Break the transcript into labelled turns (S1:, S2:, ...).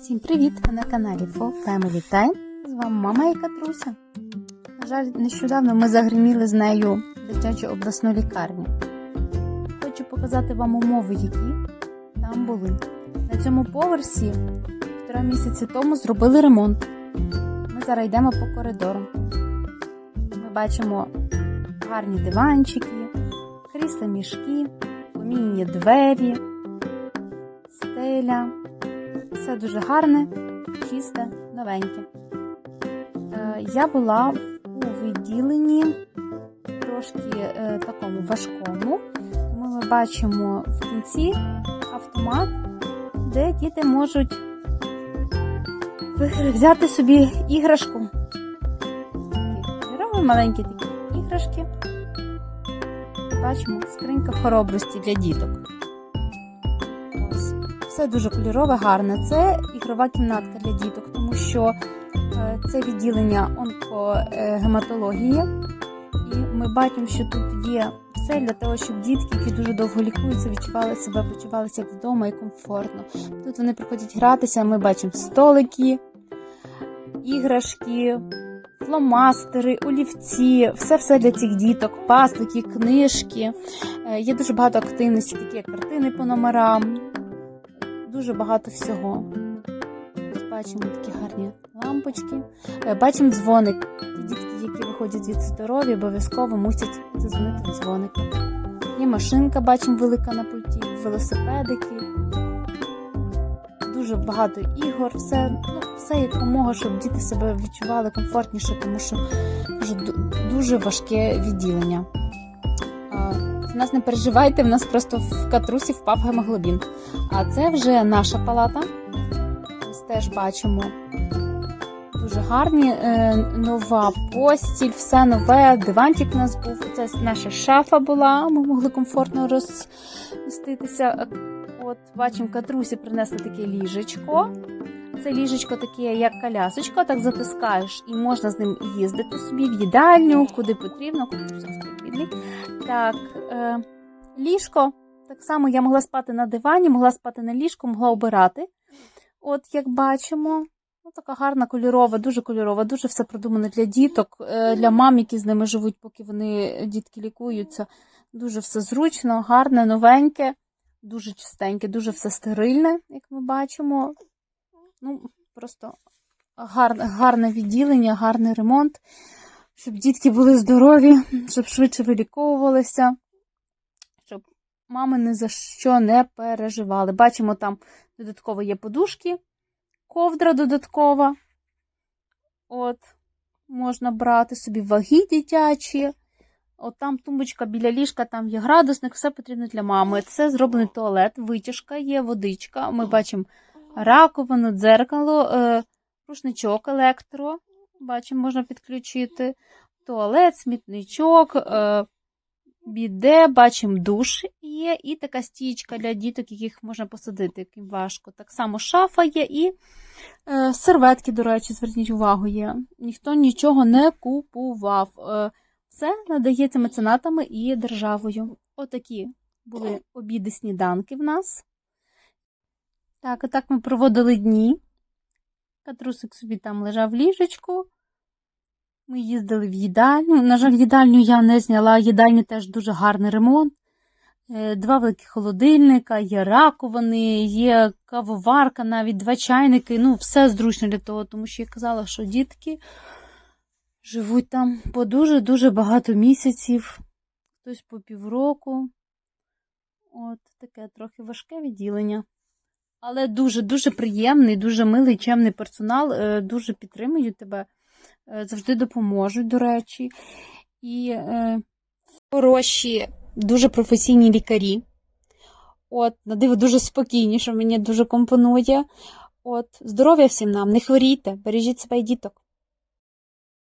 S1: Всім привіт! Ви на каналі For Family Time. З вами мама і Катруся. На жаль, нещодавно ми загриміли з нею дитячу обласну лікарню. Хочу показати вам умови, які там були. На цьому поверсі півтора місяці тому зробили ремонт. Ми зараз йдемо по коридору. Ми бачимо гарні диванчики, крісла мішки, помінні двері, стеля. Все дуже гарне, чисте, новеньке. Е, я була у відділенні трошки е, такому важкому, ми бачимо в кінці автомат, де діти можуть взяти собі іграшку. Кольорові, маленькі такі іграшки. Бачимо скринька хоробрості для діток. Все дуже кольорове, гарне. Це ігрова кімнатка для діток, тому що е, це відділення онкогематології. І ми бачимо, що тут є все для того, щоб дітки, які дуже довго лікуються, відчували себе, почувалися вдома і комфортно. Тут вони приходять гратися, ми бачимо столики, іграшки, фломастери, олівці, все-все для цих діток, пастики, книжки. Е, Є дуже багато активності, такі як картини по номерам, дуже багато всього. Ось бачимо такі гарні лампочки. Е, Бачимо дзвоник. Ті дітки, які виходять від здоров'я, обов'язково мусять задзвонити дзвоник. Є машинка, бачимо велика на пульті, велосипедики. Дуже багато ігор, все, ну, все якомога, щоб діти себе відчували комфортніше, тому що дуже важке відділення. Нас не переживайте, в нас просто в катрусі впав гемоглобін. А це вже наша палата. Ось теж бачимо дуже гарні. Е, нова постіль, все нове. Диванчик у нас був. Це наша шафа була. Ми могли комфортно розміститися. От бачимо, катрусі принесли таке ліжечко. Це ліжечко таке, як колясочка, так затискаєш, і можна з ним їздити собі в їдальню, куди потрібно. Бідний. Так, е, ліжко. Так само я могла спати на дивані, могла спати на ліжку, могла обирати. От, як бачимо, ну, така гарна кольорова, дуже кольорова, дуже все продумано для діток, е, для мам, які з ними живуть, поки вони дітки лікуються. Дуже все зручно, гарне, новеньке, дуже чистеньке, дуже все стерильне, як ми бачимо. Ну, просто гарне, гарне відділення, гарний ремонт, щоб дітки були здорові, щоб швидше виліковувалися, щоб мами ні за що не переживали. Бачимо, там додатково є подушки, ковдра додаткова. От, можна брати собі ваги дитячі. От там тумбочка біля ліжка, там є градусник, все потрібно для мами. Це зроблений туалет, витяжка є, водичка. Ми бачимо раковину, дзеркало, е, рушничок електро. Бачимо, можна підключити. Туалет, смітничок, е, біде, бачимо душ є, і така стічка для діток, яких можна посадити, яким важко. Так само шафа є і е, серветки, до речі, зверніть увагу, є. Ніхто нічого не купував. Е, все надається меценатами і державою. Отакі були обіди сніданки в нас. Так, отак ми проводили дні. Катрусик собі там лежав ліжечку. Ми їздили в їдальню. На жаль, їдальню я не зняла. Їдальні теж дуже гарний ремонт. Е, Два великі холодильника, є раковини, є кавоварка, навіть два чайники. Ну, все зручно для того, тому що я казала, що дітки живуть там по дуже-дуже багато місяців, хтось по півроку. От таке трохи важке відділення. Але дуже-дуже приємний, дуже милий, чемний персонал, е, дуже підтримують тебе, е, завжди допоможуть, до речі. І е, хороші, дуже професійні лікарі. От, на диво дуже спокійні, що мені дуже компонує. От, здоров'я всім нам, не хворійте, бережіть себе і діток.